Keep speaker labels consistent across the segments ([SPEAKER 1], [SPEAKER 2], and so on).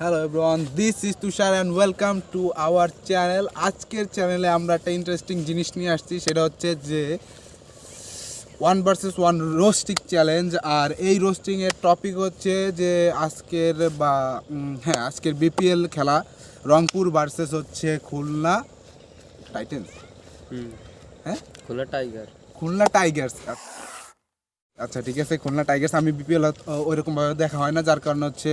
[SPEAKER 1] Hello everyone this is Tushar and welcome to our channel আজকের চ্যানেলে আমরা একটা ইন্টারেস্টিং জিনিস নিয়ে আসছি সেটা হচ্ছে যে one versus one roasting challenge আর এই রোস্টিংয়ের টপিক হচ্ছে যে আজকের বা হ্যাঁ আজকের বিপিএল খেলা রংপুর ভার্সেস হচ্ছে খুলনা টাইটেন্স হ্যাঁ?
[SPEAKER 2] খোলা টাইগার
[SPEAKER 1] খুলনা টাইগার্স আচ্ছা ঠিক আছে, খুলনা টাইগার্স আমি বিপিএল ওইরকমভাবে দেখা হয় না, যার কারণে হচ্ছে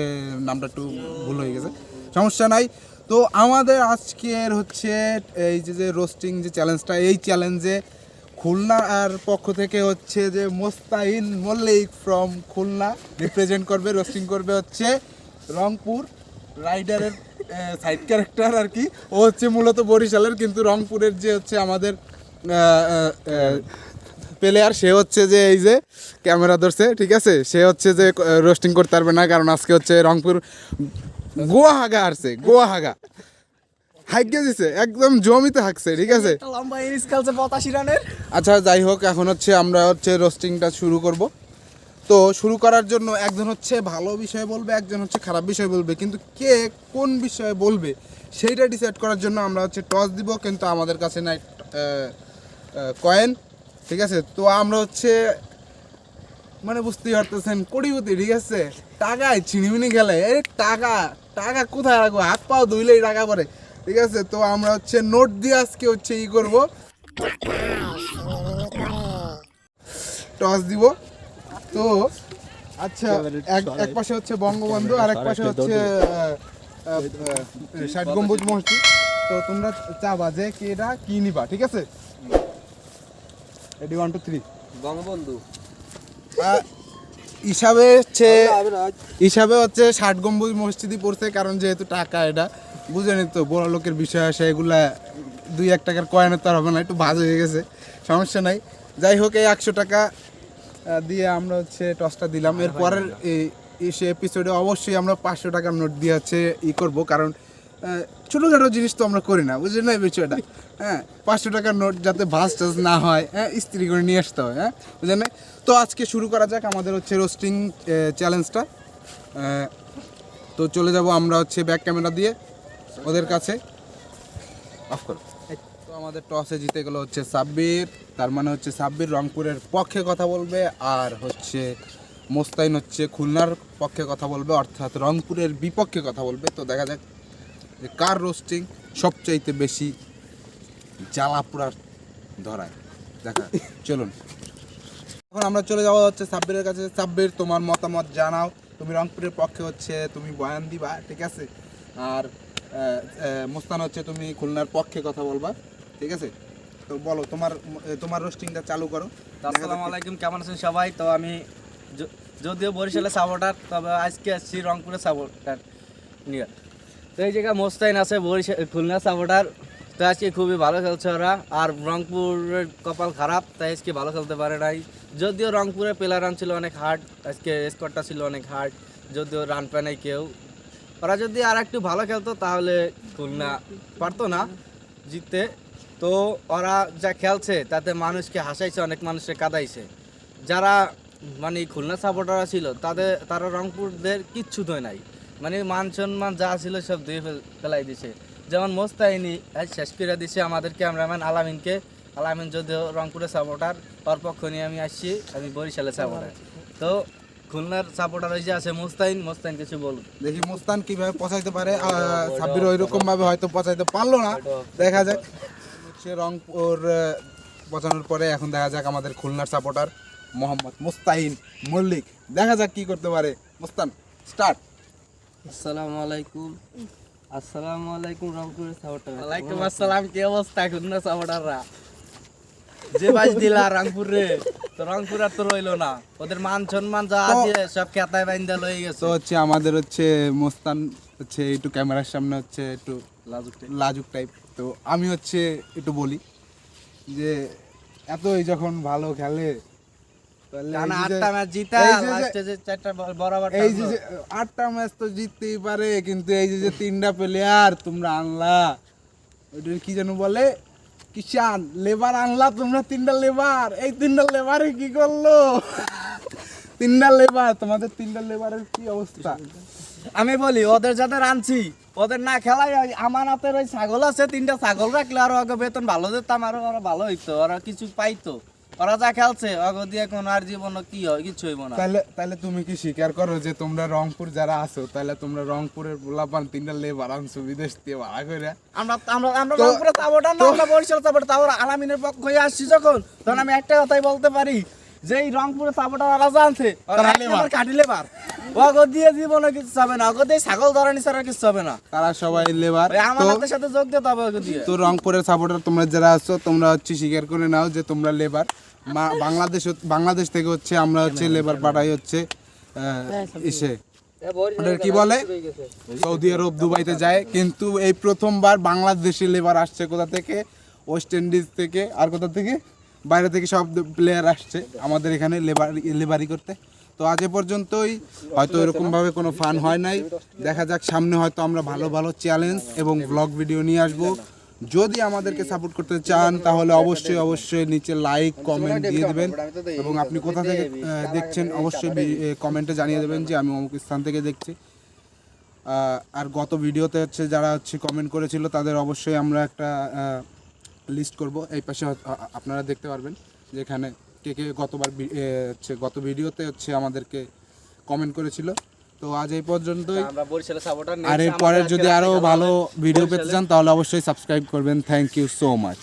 [SPEAKER 1] নামটা একটু ভুল হয়ে গেছে। সমস্যা নাই। তো আমাদের আজকের হচ্ছে এই যে যে রোস্টিং যে চ্যালেঞ্জটা এই চ্যালেঞ্জে খুলনার পক্ষ থেকে হচ্ছে যে মোস্তাহিন মল্লিক ফ্রম খুলনা রিপ্রেজেন্ট করবে রোস্টিং করবে হচ্ছে রংপুর রাইডারের সাইড ক্যারেক্টার আর কি। ও হচ্ছে মূলত বরিশালের, কিন্তু রংপুরের যে হচ্ছে আমাদের প্লেয়ার সে হচ্ছে যে এই যে ক্যামেরা ধরছে ঠিক আছে? সে হচ্ছে যে রোস্টিং করতে পারবে না কারণ আজকে হচ্ছে রংপুর গোয়াহাগা আসছে গোয়াহাগা। হাইকে দিছে একদম জমিতে হাঁকছে ঠিক আছে?
[SPEAKER 2] লম্বা ইনিস খেলছে পঁচাশি রানের।
[SPEAKER 1] আচ্ছা যাই হোক এখন হচ্ছে আমরা হচ্ছে রোস্টিংটা শুরু করব। তো শুরু করার জন্য একজন হচ্ছে ভালো বিষয় বলবে একজন হচ্ছে খারাপ বিষয় বলবে কিন্তু কে কোন বিষয়ে বলবে সেইটা ডিসাইড করার জন্য আমরা হচ্ছে টস দিব কিন্তু আমাদের কাছে নাই কয়েন ঠিক আছে? তো আমরা হচ্ছে মানে বুঝতেই পারতেছেন কোটিপতি ঠিক আছে? টাকায় ছিনিমিনি গেলে এই টাকা টাকা কোথায় রাখব? হাত পাও ধুইলেই টাকা পরে ঠিক আছে? তো আমরা হচ্ছে নোট দিয়ে আজকে হচ্ছে ই করব। টস দিব। তো আচ্ছা এক এক পাশে হচ্ছে বঙ্গবন্ধু আর এক পাশে হচ্ছে ষাট গম্বুজ মসজিদ তো তোমরা চাবা যে কি এটা কি নিবা ঠিক আছে? Ready one two three
[SPEAKER 2] Bangabandhu
[SPEAKER 1] হিসাবে হচ্ছে হিসাবে হচ্ছে ষাট গম্বুজ মসজিদই পড়ছে কারণ যেহেতু টাকা এটা বুঝেনি তো বড় লোকের বিষয় আসে এগুলা দুই এক টাকার কয়েনের তো হবে না একটু ভাজ হয়ে গেছে সমস্যা নাই। যাই হোক এই একশো টাকা দিয়ে আমরা হচ্ছে টসটা দিলাম। এরপরের এই এই সে এপিসোডে অবশ্যই আমরা পাঁচশো টাকার নোট দিয়ে হচ্ছে ই করব কারণ ছোটোখাটো জিনিস তো আমরা করি না বুঝলেন না বিষয়টা? হ্যাঁ পাঁচশো টাকার নোট যাতে ভাস টাস না হয় হ্যাঁ ইস্ত্রি করে নিয়ে আসতে হয় হ্যাঁ বুঝলেন? তো আজকে শুরু করা যাক আমাদের হচ্ছে রোস্টিং চ্যালেঞ্জটা। তো চলে যাব আমরা হচ্ছে ব্যাক ক্যামেরা দিয়ে ওদের কাছে। অফ করো। তো আমাদের টসে জিতে গেলো হচ্ছে সাব্বির তার মানে হচ্ছে সাব্বির রংপুরের পক্ষে কথা বলবে আর হচ্ছে মোস্তাইন হচ্ছে খুলনার পক্ষে কথা বলবে অর্থাৎ রংপুরের বিপক্ষে কথা বলবে। তো দেখা যাক যে কার রোস্টিং সবচাইতে বেশি জ্বালাপুরার ধরায়? দেখা, চলুন। এখন আমরা চলে যাওয়া হচ্ছে সাব্বিরের কাছে। সাব্বির, তোমার মতামত জানাও। তুমি রংপুরের পক্ষে হচ্ছে, তুমি বয়ান দিবা, ঠিক আছে? আর মুস্তান হচ্ছে, তুমি খুলনার পক্ষে কথা বলবা, ঠিক আছে? তো বলো, তোমার তোমার রোস্টিংটা চালু করো।
[SPEAKER 2] আসসালামু আলাইকুম, কেমন আছেন সবাই? তো আমি যদিও বরিশালে সাপোর্টার, তবে আজকে আসছি রংপুরের সাপোর্টার নিয়ে। তো এই জায়গায় মোস্তাইন আছে, বরিশাল, খুলনা সাপোর্টার। তো আজকে খুবই ভালো খেলছে ওরা। আর রংপুরের কপাল খারাপ, তাই আজকে ভালো খেলতে পারে নাই। যদিও রংপুরে প্লেয়ার রান ছিল অনেক হার্ড আজকে স্কোরটা ছিল অনেক হার্ড যদিও রান পায় নাই কেউ। ওরা যদি আর একটু ভালো খেলতো, তাহলে খুলনা পারতো না জিততে। তো ওরা যা খেলছে, তাতে মানুষকে হাসাইছে, অনেক মানুষকে কাদাইছে। যারা মানে খুলনা সাপোর্টাররা ছিল, তাদের, তারা রংপুরদের কিচ্ছু তো নাই। মানে মান সম্মান যা ছিল সব দিয়ে ফেল- ফেলাই দিছে। যেমন মোস্তাইনি আজ শেষ করে দিছে আমাদের ক্যামেরাম্যান আলামিনকে। আলামিন যদিও রংপুরের সাপোর্টার ওর পক্ষ নিয়ে আমি আসছি আমি বরিশালের সাপোর্টার তো খুলনার সাপোর্টার যে আছে মোস্তাইন মোস্তাইন কিছু বলুন।
[SPEAKER 1] দেখি মোস্তান কীভাবে পচাইতে পারে সাব্বির ওই রকম ভাবে হয়তো পচাইতে পারল না। দেখা যাক। সে রংপুর পচানোর পরে এখন দেখা যাক আমাদের খুলনার সাপোর্টার মোহাম্মদ মুস্তাহিন মল্লিক। দেখা যাক কি করতে পারে। মোস্তান স্টার্ট
[SPEAKER 2] আসসালামু আলাইকুম। আসসালামু আলাইকুম রংপুরের সাপোর্টার ওয়ালাইকুম আসসালাম কি অবস্থা খুলনা সাপোর্টাররা? যে বাজ দিলা রংপুর তো রংপুর আর তো রইল না। ওদের মান সম্মান যা আছে সব খেতায় বাইন্দা লয়ে
[SPEAKER 1] তো
[SPEAKER 2] গেছে
[SPEAKER 1] হচ্ছে আমাদের হচ্ছে মুস্তান হচ্ছে একটু ক্যামেরার সামনে হচ্ছে একটু
[SPEAKER 2] লাজুক
[SPEAKER 1] লাজুক টাইপ তো আমি হচ্ছে একটু বলি যে এতই যখন ভালো খেলে
[SPEAKER 2] আটটা ম্যাচ
[SPEAKER 1] তো জিততেই পারে কিন্তু এই যে তিনটা প্লেয়ার তোমরা আনলা ওইটা কি যেন বলে? কিষান লেবার আনলা তোমরা তিনটা লেবার। এই তিনটা লেবারে কি করল? তিনটা লেবার তোমাদের তিনটা লেবারের কি অবস্থা?
[SPEAKER 2] আমি বলি ওদের যাদের আনছি ওদের না খেলাই আমার হাতের ওই ছাগল আছে তিনটা ছাগল রাখলে আরও আগে বেতন ভালো দিতাম আরও আরও ভালো হইতো ওরা কিছু পাইতো। ওরা যা খেলছে অগো দিয়ে কোনো আর জীবন কি হয় কিছু হইব না।
[SPEAKER 1] তাহলে তাহলে তুমি কি স্বীকার করো যে তোমরা রংপুর যারা আছো তাহলে তোমরা রংপুরের পোলাপান তিনটা লেবার আনছো বিদেশ দিয়ে ভাড়া করে?
[SPEAKER 2] আমরা আমরা আমরা রংপুরে সাপোর্টার না আমরা বরিশাল তাও আলামিনের পক্ষ হয়ে আসছি যখন। তখন আমি একটা কথাই বলতে পারি যে এই রংপুরে সাপোর্টার ওরা জানছে কাটি লেবার। দিয়ে জীবনে কিছু হবে না অগো দিয়ে ছাগল ধরানি ছাড়া কিছু হবে না।
[SPEAKER 1] তারা সবাই লেবার।
[SPEAKER 2] আমার হাতের সাথে যোগ দিতে হবে ওকে দিয়ে।
[SPEAKER 1] তো রংপুরের সাপোর্টার তোমরা যারা আছো তোমরা হচ্ছে স্বীকার করে নাও যে তোমরা লেবার। বাংলাদেশ বাংলাদেশ থেকে হচ্ছে আমরা হচ্ছে লেবার পাঠাই হচ্ছে ইসে। কি বলে? সৌদি আরব দুবাইতে যায়। কিন্তু এই প্রথমবার বাংলাদেশি লেবার আসছে কোথা থেকে? ওয়েস্ট ইন্ডিজ থেকে। আর কোথা থেকে? বাইরে থেকে সব প্লেয়ার আসছে আমাদের এখানে লেবার লেবারি করতে। তো আজ এ পর্যন্তই। হয়তো এরকমভাবে কোনো ফান হয় নাই। দেখা যাক, সামনে হয়তো আমরা ভালো ভালো চ্যালেঞ্জ এবং ব্লগ ভিডিও নিয়ে আসব। যদি আমাদেরকে সাপোর্ট করতে চান, তাহলে অবশ্যই অবশ্যই নিচে লাইক কমেন্ট দিয়ে দেবেন। এবং আপনি কোথা থেকে দেখছেন, অবশ্যই কমেন্টে জানিয়ে দেবেন যে আমি অমুক স্থান থেকে দেখছি। আর গত ভিডিওতে হচ্ছে যারা হচ্ছে কমেন্ট করেছিল, তাদের অবশ্যই আমরা একটা লিস্ট করব। এই পাশে আপনারা দেখতে পারবেন, যেখানে কে কে গতবার হচ্ছে গত ভিডিওতে হচ্ছে আমাদেরকে কমেন্ট করেছিল। তো আজ এই পর্যন্তই। আর এরপরে যদি আরও ভালো ভিডিও পেতে চান তাহলে অবশ্যই সাবস্ক্রাইব করবেন। Thank you so much